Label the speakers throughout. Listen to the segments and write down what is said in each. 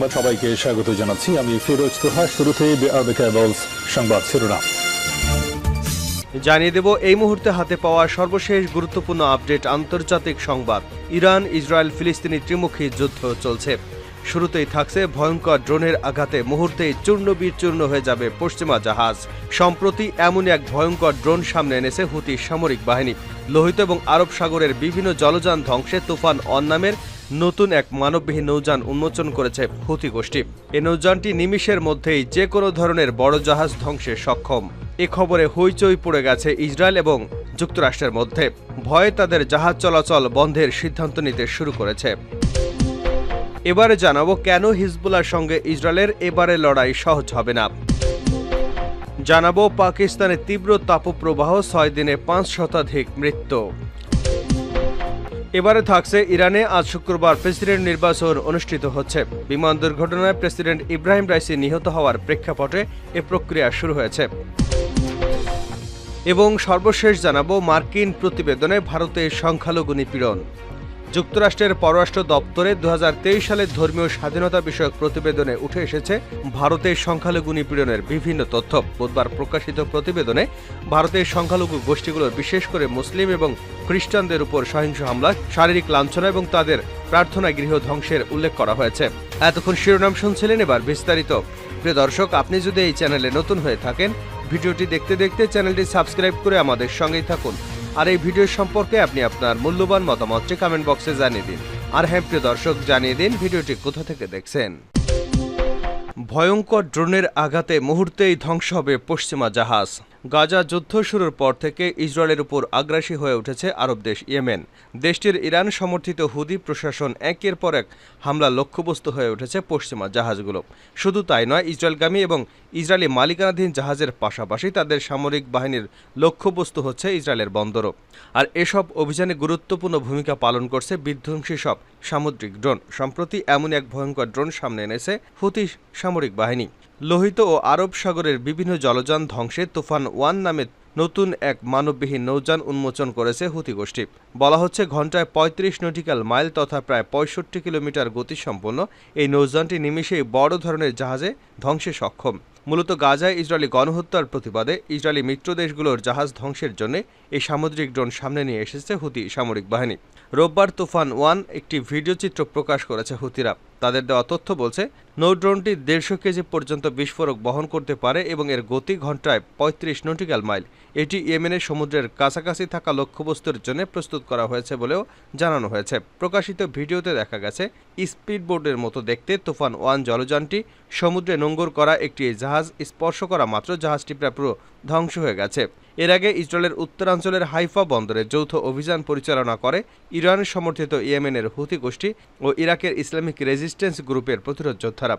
Speaker 1: সংবাদ সবাইকে স্বাগত জানাচ্ছি। আমি ফিরোজ তোহা কেবলস সংবাদ শিরোনাম।
Speaker 2: জানিয়ে দেব, এই মুহূর্তে হাতে পাওয়া সর্বশেষ গুরুত্বপূর্ণ আপডেট আন্তর্জাতিক সংবাদ। ইরান, ইসরায়েল, ফিলিস্তিনি ত্রিমুখী যুদ্ধ চলছে। শুরুতেই থাকছে ভয়ঙ্কর ড্রোনের আঘাতে, মুহূর্তেই চূর্ণ বিচূর্ণ হয়ে যাবে পশ্চিমা জাহাজ। সম্প্রতি এমন এক ভয়ঙ্কর ড্রোন সামনে এনেছে হুতি সামরিক বাহিনী। লোহিত এবং আরব সাগরের বিভিন্ন জলযান ধ্বংসে তুফান অন নামের নতুন এক মানববিহীন নৌযান উন্মোচন করেছে হুতি গোষ্ঠী। এই নৌযানটি নিমিষের মধ্যেই যে কোনো ধরনের বড় জাহাজ ধ্বংসে সক্ষম। এ খবরে হইচই পড়ে গেছে ইসরায়েল এবং যুক্তরাষ্ট্রের মধ্যে। ভয়ে তাদের জাহাজ চলাচল বন্ধের সিদ্ধান্ত নিতে শুরু করেছে। এবারে জানাব কেন হিজবুলার সঙ্গে ইসরায়েলের এবারে লড়াই সহজ হবে না। জানাব পাকিস্তানের তীব্র তাপপ্রবাহ ছয় দিনে পাঁচ শতাধিক মৃত্যু। এবারে থাকছে ইরানে আজ শুক্রবার প্রেসিডেন্ট নির্বাচন অনুষ্ঠিত হচ্ছে। বিমান দুর্ঘটনায় প্রেসিডেন্ট ইব্রাহিম রাইসি নিহত হওয়ার প্রেক্ষাপটে এ প্রক্রিয়া শুরু হয়েছে। এবং সর্বশেষ জানাব মার্কিন প্রতিবেদনে ভারতের সংখ্যালঘু নিপীড়ন। যুক্তরাষ্ট্রের পররাষ্ট্র দপ্তরে দুহাজার তেইশ সালের ধর্মীয় স্বাধীনতা বিষয়ক প্রতিবেদনে উঠে এসেছে ভারতের সংখ্যালঘু নিপীড়নের বিভিন্ন তথ্য। বুধবার প্রকাশিত প্রতিবেদনে ভারতের সংখ্যালঘু গোষ্ঠীগুলোর বিশেষ করে মুসলিম এবং খ্রিস্টানদের উপর সহিংস হামলা, শারীরিক লাঞ্ছনা এবং তাদের প্রার্থনা গৃহ ধ্বংসের উল্লেখ করা হয়েছে। এতক্ষণ শিরোনাম শুনছিলেন এবার বিস্তারিত। প্রিয় দর্শক, আপনি যদি এই চ্যানেলে নতুন হয়ে থাকেন, ভিডিওটি দেখতে দেখতে চ্যানেলটি সাবস্ক্রাইব করে আমাদের সঙ্গেই থাকুন। আর এই ভিডিও সম্পর্কে আপনি আপনার মূল্যবান মতামতটি কমেন্ট বক্সে জানিয়ে দিন। আর হ্যাঁ প্রিয় দর্শক, জানিয়ে দিন ভিডিওটি কোথা থেকে দেখছেন। ভয়ঙ্কর ড্রোনের আঘাতে মুহূর্তেই ধ্বংস হবে পশ্চিমা জাহাজ। গাজা যুদ্ধ শুরুর পর থেকে ইসরায়েলের উপর আগ্রাসী হয়ে উঠেছে আরব দেশ ইয়েমেন। দেশটির ইরান সমর্থিত হুদি প্রশাসন একের পর এক হামলা লক্ষ্যবস্তু হয়ে উঠেছে পশ্চিমা জাহাজগুলো। শুধু তাই নয়, ইসরায়েলগামী এবং ইসরায়েলি মালিকানাধীন জাহাজের পাশাপাশি তাদের সামরিক বাহিনীর লক্ষ্যবস্তু হচ্ছে ইসরায়েলের বন্দরও। আর এসব অভিযানে গুরুত্বপূর্ণ ভূমিকা পালন করছে বিধ্বংসী সব সামুদ্রিক ড্রোন। সম্প্রতি এমন এক ভয়ঙ্কর ড্রোন সামনে এনেছে হুতি সামরিক বাহিনী। লোহিত ও আরব সাগরের বিভিন্ন জলযান ধ্বংসে তুফান ওয়ান নামে নতুন এক মানববিহীন নৌযান উন্মোচন করেছে হুতি গোষ্ঠী। বলা হচ্ছে ঘন্টায় পঁয়ত্রিশ নটিক্যাল মাইল তথা প্রায় পঁয়ষট্টি কিলোমিটার গতিসম্পন্ন এই নৌযানটি নিমিষেই বড় ধরনের জাহাজে ধ্বংসে সক্ষম। মূলত গাজায় ইসরায়েলি গণহত্যার প্রতিবাদে ইসরায়েলি মিত্র দেশগুলোর জাহাজ ধ্বংসের জন্য এই সামুদ্রিক ড্রোন সামনে নিয়ে এসেছে হুতি সামরিক বাহিনী। রোববার তুফান ওয়ান একটি ভিডিও চিত্র প্রকাশ করেছে হুতিরা। তাদের দেওয়া তথ্য বলছে, নৌ ড্রোনটি দেড়শো কেজি পর্যন্ত বিস্ফোরক বহন করতে পারে এবং এর গতি ঘন্টায় পঁয়ত্রিশ নটিক্যাল মাইল। এটি ইয়েমেনের সমুদ্রের কাছাকাছি থাকা লক্ষ্যবস্তুর জন্য প্রস্তুত করা হয়েছে বলেও জানানো হয়েছে। প্রকাশিত ভিডিওতে দেখা গেছে স্পিডবোর্ডের মতো দেখতে তুফান ওয়ান জলযানটি সমুদ্রে নোঙ্গর করা একটি জাহাজ স্পর্শ করা মাত্র জাহাজটি প্রায় পুরো ধ্বংস হয়ে গেছে। এর আগে ইসরায়েলের উত্তরাঞ্চলের হাইফা বন্দরে যৌথ অভিযান পরিচালনা করে ইরান সমর্থিত ইয়েমেনের হুতি গোষ্ঠী ও ইরাকের ইসলামিক রেজিস্ট্যান্স গ্রুপের প্রতিরোধ যোদ্ধারা।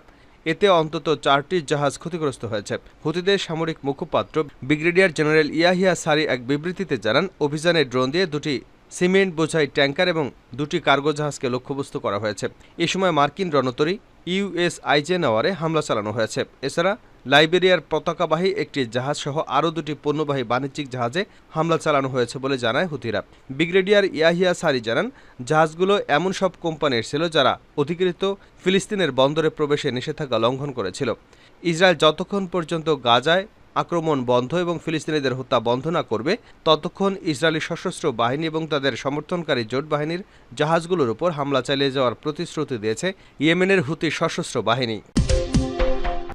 Speaker 2: এতে অন্তত চারটি জাহাজ ক্ষতিগ্রস্ত হয়েছে। হুতিদের সামরিক মুখপাত্র ব্রিগেডিয়ার জেনারেল ইয়াহিয়া সারি এক বিবৃতিতে জানান, অভিযানে ড্রোন দিয়ে দুটি সিমেন্ট বোঝাই ট্যাঙ্কার এবং দুটি কার্গো জাহাজকে লক্ষ্যবস্তু করা হয়েছে। এ সময় মার্কিন রণতরী ইউএস আইজেনাওয়ারে হামলা চালানো হয়েছে। এছাড়া লাইবেরিয়ার পতাকাবাহী একটি জাহাজ সহ আরও দুটি পণ্যবাহী বাণিজ্যিক জাহাজে হামলা চালানো হয়েছে বলে জানায় হুতিরা। ব্রিগেডিয়ার ইয়াহিয়া সারি জানান, জাহাজগুলো এমন সব কোম্পানির ছিল যারা অধিকৃত ফিলিস্তিনের বন্দরে প্রবেশে নিষেধাজ্ঞা লঙ্ঘন করেছিল। ইসরায়েল যতক্ষণ পর্যন্ত গাজায় আক্রমণ বন্ধ এবং ফিলিস্তিনিদের হত্যা বন্ধ না করবে, ততক্ষণ ইসরায়েলি সশস্ত্র বাহিনী এবং তাদের সমর্থনকারী জোট বাহিনীর জাহাজগুলোর উপর হামলা চালিয়ে যাওয়ার প্রতিশ্রুতি দিয়েছে ইয়েমেনের হুতি সশস্ত্র বাহিনী।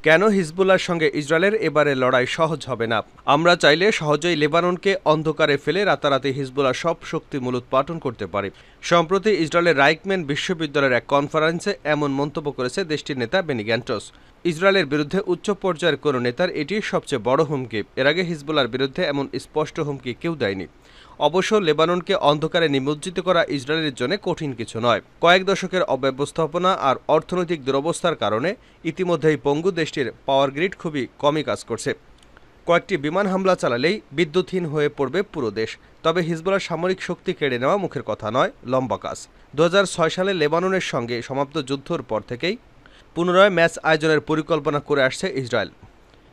Speaker 2: কেন হিজবুল্লার সঙ্গে ইসরায়েলের এবারে লড়াই সহজ হবে না? আমরা চাইলে সহজেই লেবাননকে অন্ধকারে ফেলে রাতারাতি হিজবুল্লাহ সব শক্তি মূলোৎপাটন করতে পারে। সম্প্রতি ইসরায়েলের রাইকম্যান বিশ্ববিদ্যালয়ের এক কনফারেন্সে এমন মন্তব্য করেছে দেশটির নেতা বেনি গ্যান্টস। ইসরায়েলের বিরুদ্ধে উচ্চ পর্যায়ের কোনো নেতার এটি সবচেয়ে বড় হুমকি। এর আগে হিজবুল্লার বিরুদ্ধে এমন স্পষ্ট হুমকি কেউ দেয়নি। অবশ্য লেবাননকে অন্ধকারে নিমজ্জিত করা ইসরায়েলের জন্য কঠিন কিছু নয়। কয়েক দশকের অব্যবস্থাপনা আর অর্থনৈতিক দুরবস্থার কারণে ইতিমধ্যেই পঙ্গু দেশটির পাওয়ার গ্রিড খুবই কমই কাজ করছে। কয়েকটি বিমান হামলা চালালেই বিদ্যুৎহীন হয়ে পড়বে পুরো দেশ। তবে হিজবুলার সামরিক শক্তি কেড়ে নেওয়া মুখের কথা নয়, লম্বা কাজ। দু হাজার ছয় সালে লেবাননের সঙ্গে সমাপ্ত যুদ্ধর পর থেকেই পুনরায় ম্যাচ আয়োজনের পরিকল্পনা করে আসছে ইসরায়েল।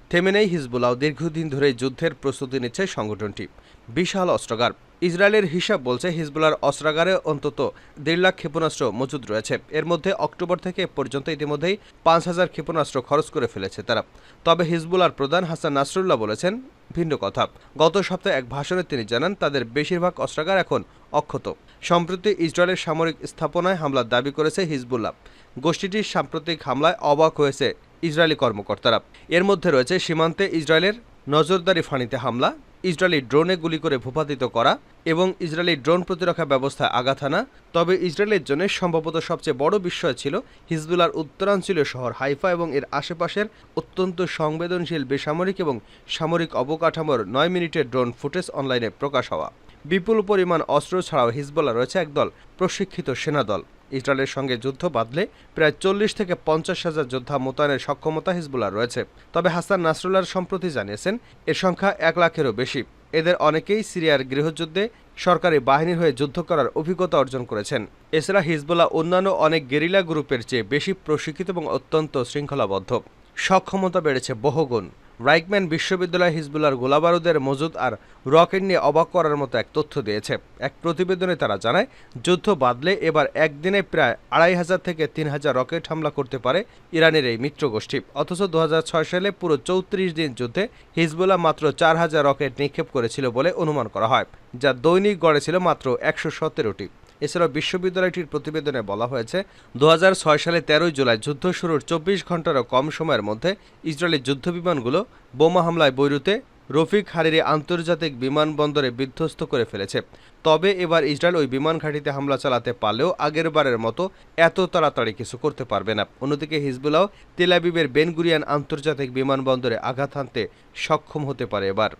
Speaker 2: থেমে নেই হিজবুল্লাহ। দীর্ঘদিন ধরে যুদ্ধের প্রস্তুতি নিচ্ছে সংগঠনটি। বিশাল অস্ত্রাগার। ইসরায়েলের হিসাব বলছে হিজবুলার অস্ত্রাগারে অন্তত দেড় লাখ ক্ষেপণাস্ত্র মজুদ রয়েছে। এর মধ্যে অক্টোবর থেকে পর্যন্ত ইতিমধ্যেই পাঁচ হাজার ক্ষেপণাস্ত্র খরচ করে ফেলেছে তারা। তবে হিজবুলার প্রধান হাসান নাসরুল্লাহ বলেছেন, ভিন্ন কথা। গত সপ্তাহে এক ভাষণে তিনি জানান, তাদের বেশিরভাগ অস্ত্রাগার এখন অক্ষত। সম্প্রতি ইসরায়েলের সামরিক স্থাপনায় হামলার দাবি করেছে হিজবুল্লাহ। গোষ্ঠীটির সাম্প্রতিক হামলায় অবাক হয়েছে ইসরায়েলি কর্মকর্তারা। এর মধ্যে রয়েছে সীমান্তে ইসরায়েলের নজরদারি ফাঁড়িতে হামলা ইসরায়েলি ড্রোনে গুলি করে ভূপাতিত করা এবং ইসরায়েলি ড্রোন প্রতিরক্ষা ব্যবস্থায় আঘাত হানা। তবে ইসরায়েলের জন্য সম্ভবত সবচেয়ে বড় বিষয় ছিল হিজবুলার উত্তরাঞ্চলীয় শহর হাইফা এবং এর আশেপাশের অত্যন্ত সংবেদনশীল বেসামরিক এবং সামরিক অবকাঠামোর নয় মিনিটের ড্রোন ফুটেজ অনলাইনে প্রকাশ হওয়া। বিপুল পরিমাণ অস্ত্র ছাড়াও হিজবুল্লাহ রয়েছে একদল প্রশিক্ষিত সেনাদল। ইসরায়েলের সঙ্গে যুদ্ধ বাঁধলে প্রায় চল্লিশ থেকে পঞ্চাশ হাজার যোদ্ধা মোতায়েনের সক্ষমতা হিজবুল্লাহ রয়েছে। তবে হাসান নাসরুল্লাহ সম্প্রতি জানিয়েছেন, এর সংখ্যা এক লাখেরও বেশি। এদের অনেকেই সিরিয়ার গৃহযুদ্ধে সরকারি বাহিনীর হয়ে যুদ্ধ করার অভিজ্ঞতা অর্জন করেছেন। এছাড়া হিজবুল্লাহ অন্যান্য অনেক গেরিলা গ্রুপের চেয়ে বেশি প্রশিক্ষিত এবং অত্যন্ত শৃঙ্খলাবদ্ধ। সক্ষমতা বেড়েছে বহুগুণ। রাইকম্যান বিশ্ববিদ্যালয় হিজবুল্লার গোলাবারুদের মজুদ আর রকেট নিয়ে অবাক করার মতো এক তথ্য দিয়েছে। এক প্রতিবেদনে তারা জানায়, যুদ্ধ বাদলে এবার একদিনে প্রায় আড়াই হাজার থেকে তিন হাজার রকেট হামলা করতে পারে ইরানের এই মিত্র গোষ্ঠী। অথচ দু হাজার ছয় সালে পুরো চৌত্রিশ দিন যুদ্ধে হিজবুল্লাহ মাত্র চার হাজার রকেট নিক্ষেপ করেছিল বলে অনুমান করা হয়, যা দৈনিক গড়ে ছিল মাত্র একশো সতেরোটি। এছাড়াও বিশ্ববিদ্যালয়টির প্রতিবেদনে বলা হয়েছে দু হাজার ছয় সালে তেরোই জুলাই যুদ্ধ শুরুর চব্বিশ ঘন্টারও কম সময়ের মধ্যে ইসরায়েলি যুদ্ধবিমানগুলো বোমা হামলায় বৈরুতে রফিক হারিরি আন্তর্জাতিক বিমানবন্দরে বিধ্বস্ত করে ফেলেছে। তবে এবার ইসরায়েল ওই বিমান ঘাঁটিতে হামলা চালাতে পারলেও আগের বারের মতো এত তাড়াতাড়ি কিছু করতে পারবে না। অন্যদিকে হিজবুল্লাহ তেলাবিবের বেনগুরিয়ান আন্তর্জাতিক বিমানবন্দরে আঘাত হানতে সক্ষম হতে পারে এবার।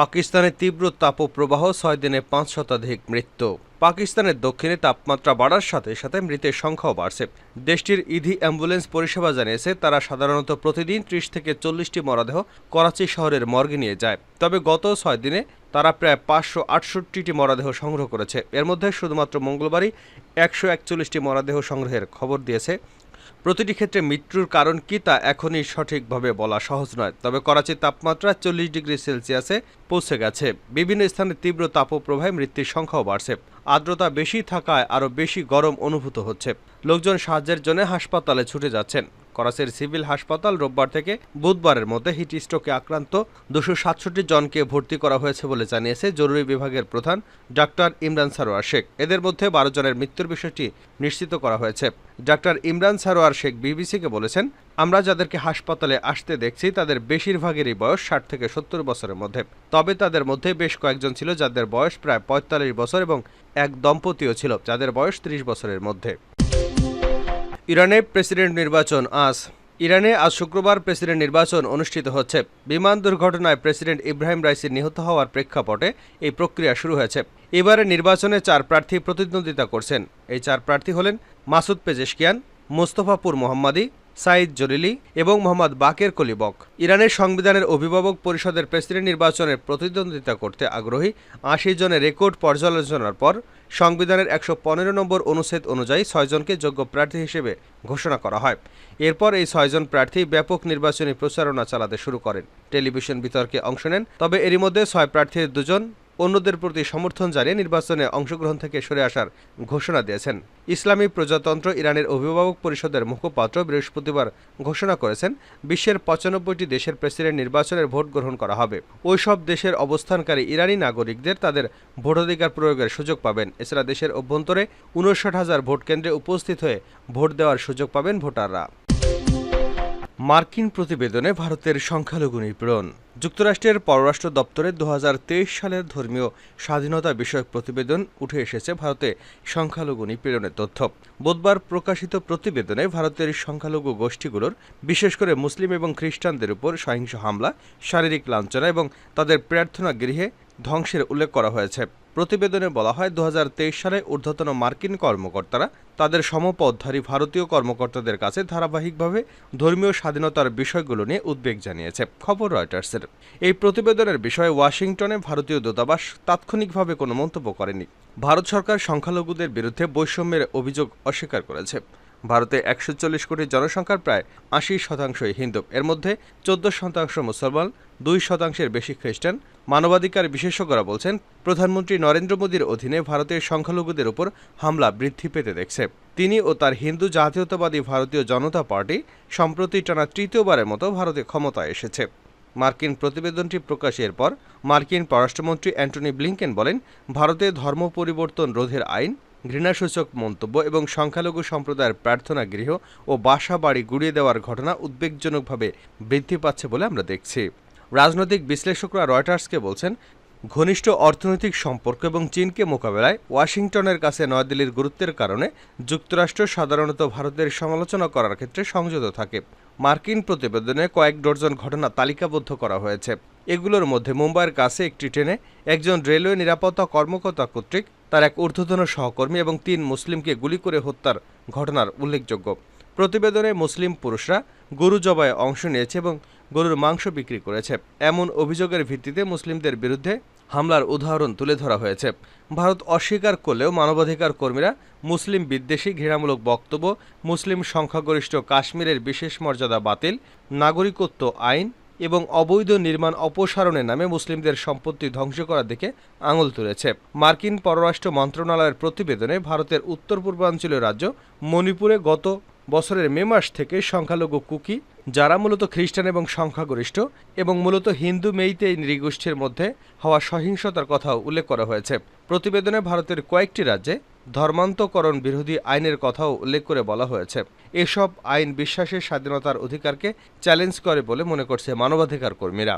Speaker 2: পাকিস্তানের তীব্র তাপপ্রবাহ ছয় দিনে পাঁচ শতাধিক মৃত্যু। পাকিস্তানের দক্ষিণে তাপমাত্রা বাড়ার সাথে সাথে মৃতের সংখ্যাও বাড়ছে। দেশটির ইধি অ্যাম্বুলেন্স পরিষেবা জানিয়েছে, তারা সাধারণত প্রতিদিন ত্রিশ থেকে চল্লিশটি মরদেহ করাচি শহরের মর্গে নিয়ে যায়। তবে গত ছয় দিনে তারা প্রায় পাঁচশো আটষট্টিটি মরদেহ সংগ্রহ করেছে। এর মধ্যে শুধুমাত্র মঙ্গলবারই একশো একচল্লিশটি মরদেহ সংগ্রহের খবর দিয়েছে প্রতিটি ক্ষেত্রে মৃত্যুর কারণ কী তা এখনই সঠিকভাবে বলা সহজ নয়। তবে করাচির তাপমাত্রা চল্লিশ ডিগ্রি সেলসিয়াসে পৌঁছে গেছে। বিভিন্ন স্থানে তীব্র তাপপ্রবাহে মৃত্যুর সংখ্যাও বাড়ছে। আর্দ্রতা বেশি থাকায় আরও বেশি গরম অনুভূত হচ্ছে। লোকজন সাহায্যের জন্য হাসপাতালে ছুটে যাচ্ছেন। করাচির সিভিল হাসপাতাল রোববার থেকে বুধবারের মধ্যে হিট স্ট্রোকে আক্রান্ত দুশো সাতষট্টি জনকে ভর্তি করা হয়েছে বলে জানিয়েছে জরুরি বিভাগের প্রধান ডাক্তার ইমরান সারোয়ার শেখ। এদের মধ্যে বারো জনের মৃত্যুর বিষয়টি নিশ্চিত করা হয়েছে। ডাক্তার ইমরান সারোয়ার শেখ বিবিসিকে বলেছেন, আমরা যাদেরকে হাসপাতালে আসতে দেখছি, তাদের বেশিরভাগেরই বয়স ষাট থেকে সত্তর বছরের মধ্যে। তবে তাদের মধ্যে বেশ কয়েকজন ছিল যাদের বয়স প্রায় পঁয়তাল্লিশ বছর এবং এক দম্পতিও ছিল যাদের বয়স ত্রিশ বছরের মধ্যে। ইরানে প্রেসিডেন্ট নির্বাচন আজ। ইরানে আজ শুক্রবার প্রেসিডেন্ট নির্বাচন অনুষ্ঠিত হচ্ছে। বিমান দুর্ঘটনায় প্রেসিডেন্ট ইব্রাহিম রাইসির নিহত হওয়ার প্রেক্ষাপটে এই প্রক্রিয়া শুরু হয়েছে। এবারে নির্বাচনে চার প্রার্থী প্রতিদ্বন্দ্বিতা করছেন। এই চার প্রার্থী হলেন মাসুদ পেজেশকিয়ান, মোস্তফাপুর মোহাম্মদী সাইদ জলিলি এবং মোহাম্মদ বাকের কলিবক। ইরানের সংবিধানের অভিভাবক পরিষদের প্রেসিডেন্ট নির্বাচনের প্রতিদ্বন্দ্বিতা করতে আগ্রহী আশি জনের রেকর্ড পর্যালোচনার পর সংবিধানের একশো পনেরো নম্বর অনুচ্ছেদ অনুযায়ী ছয়জনকে যোগ্য প্রার্থী হিসেবে ঘোষণা করা হয়। এরপর এই ছয়জন প্রার্থী ব্যাপক নির্বাচনী প্রচারণা চালাতে শুরু করেন। টেলিভিশন বিতর্কে অংশ নেন, তবে এরই মধ্যে ছয় প্রার্থীর দুজন অন্যদের প্রতি সমর্থন জানিয়ে নির্বাচনে অংশগ্রহণ থেকে সরে আসার ঘোষণা দিয়েছেন। ইসলামী প্রজাতন্ত্র ইরানের অভিভাবক পরিষদের মুখপাত্র বৃহস্পতিবার ঘোষণা করেছেন, বিশ্বের পঁচানব্বইটি দেশের প্রেসিডেন্ট নির্বাচনের ভোট গ্রহণ করা হবে। ওইসব দেশের অবস্থানকারী ইরানি নাগরিকদের তাদের ভোটাধিকার প্রয়োগের সুযোগ পাবেন। এছাড়া দেশের অভ্যন্তরে উনষাট হাজার ভোট কেন্দ্রে উপস্থিত হয়ে ভোট দেওয়ার সুযোগ পাবেন ভোটাররা। মার্কিন প্রতিবেদনে ভারতের সংখ্যালঘু নিপীড়ন। যুক্তরাষ্ট্রের পররাষ্ট্র দপ্তরে দু হাজার তেইশ সালের ধর্মীয় স্বাধীনতা বিষয়ক প্রতিবেদন উঠে এসেছে ভারতে সংখ্যালঘু নিপীড়নের তথ্য। বুধবার প্রকাশিত প্রতিবেদনে ভারতের সংখ্যালঘু গোষ্ঠীগুলোর, বিশেষ করে মুসলিম এবং খ্রিস্টানদের উপর সহিংস হামলা, শারীরিক লাঞ্ছনা এবং তাদের প্রার্থনা গৃহে ধ্বংসের উল্লেখ করা হয়েছে। প্রতিবেদনে বলা হয় দু হাজার তেইশ সালে ঊর্ধ্বতন মার্কিন কর্মকর্তারা তাদের সমপদধারী ভারতীয় কর্মকর্তাদের কাছে ধারাবাহিকভাবে ধর্মীয় স্বাধীনতার বিষয়গুলো নিয়ে উদ্বেগ জানিয়েছে। খবর রয়টার্সের। এই প্রতিবেদনের বিষয়ে ওয়াশিংটনে ভারতীয় দূতাবাস তাৎক্ষণিকভাবে কোনো মন্তব্য করেনি। ভারত সরকার সংখ্যালঘুদের বিরুদ্ধে বৈষম্যের অভিযোগ অস্বীকার করেছে। ভারতে একশো চল্লিশ কোটি জনসংখ্যার প্রায় আশি শতাংশই হিন্দু। এর মধ্যে চোদ্দ শতাংশ মুসলমান, দুই শতাংশের বেশি খ্রিস্টান মানবাধিকার বিশেষজ্ঞরা বলছেন, প্রধানমন্ত্রী নরেন্দ্র মোদীর অধীনে ভারতের সংখ্যালঘুদের উপর হামলা বৃদ্ধি পেতে দেখছে। তিনি ও তার হিন্দু জাতীয়তাবাদী ভারতীয় জনতা পার্টি সম্প্রতি টানা তৃতীয়বারের মতো ভারতে ক্ষমতায় এসেছে। মার্কিন প্রতিবেদনটি প্রকাশের পর মার্কিন পররাষ্ট্রমন্ত্রী অ্যান্টনি ব্লিংকেন বলেন, ভারতে ধর্ম পরিবর্তন রোধের আইন, ঘৃণাসূচক মন্তব্য এবং সংখ্যালঘু সম্প্রদায়ের প্রার্থনা গৃহ ও বাসা বাড়ি গুড়িয়ে দেওয়ার ঘটনা উদ্বেগজনকভাবে বৃদ্ধি পাচ্ছে বলে আমরা দেখছি। রাজনৈতিক বিশ্লেষকরা রয়টার্সকে বলছেন, ঘনিষ্ঠ অর্থনৈতিক সম্পর্ক এবং চীনকে মোকাবেলায় ওয়াশিংটনের কাছে নয়াদিল্লির গুরুত্বের কারণে যুক্তরাষ্ট্র সাধারণত ভারতের সমালোচনা করার ক্ষেত্রে সংযত থাকে। মার্কিন প্রতিবেদনে কয়েক ডজন ঘটনা তালিকাবদ্ধ করা হয়েছে। এগুলোর মধ্যে মুম্বাইয়ের কাছে একটি ট্রেনে একজন রেলওয়ে নিরাপত্তা কর্মকর্তা কর্তৃক তার এক ঊর্ধ্বতন সহকর্মী এবং তিন মুসলিমকে গুলি করে হত্যার ঘটনার উল্লেখযোগ্য। প্রতিবেদনে মুসলিম পুরুষরা গরু জবায় অংশ নিয়েছে এবং গরুর মাংস বিক্রি করেছে। এমন অভিযোগের ভিত্তিতে মুসলিমদের বিরুদ্ধে হামলার উদাহরণ তুলে ধরা হয়েছে। ভারত অস্বীকার করলেও মানবাধিকার কর্মীরা মুসলিম বিদ্বেষী, ঘৃণামূলক বক্তব্য, মুসলিম সংখ্যাগরিষ্ঠ কাশ্মীরের বিশেষ মর্যাদা বাতিল, নাগরিকত্ব আইন এবং অবৈধ নির্মাণ অপসারণের নামে মুসলিমদের সম্পত্তি ধ্বংস করার দিকে আঙুল তুলেছে। মার্কিন পররাষ্ট্র মন্ত্রণালয়ের প্রতিবেদনে ভারতের উত্তর পূর্বাঞ্চলীয় রাজ্য মণিপুরে গত বছরের মে মাস থেকে সংখ্যালঘু কুকি, যারা মূলত খ্রিস্টান এবং সংখ্যাগরিষ্ঠ এবং মূলত হিন্দু মেইতেই নৃগোষ্ঠীর মধ্যে হওয়া সহিংসতার কথাও উল্লেখ করা হয়েছে। প্রতিবেদনে ভারতের কয়েকটি রাজ্যে ধর্মান্তকরণ বিরোধী আইনের কথাও উল্লেখ করে বলা হয়েছে। এসব আইন বিশ্বাসের স্বাধীনতার অধিকারকে চ্যালেঞ্জ করে বলে মনে করছে মানবাধিকার কর্মীরা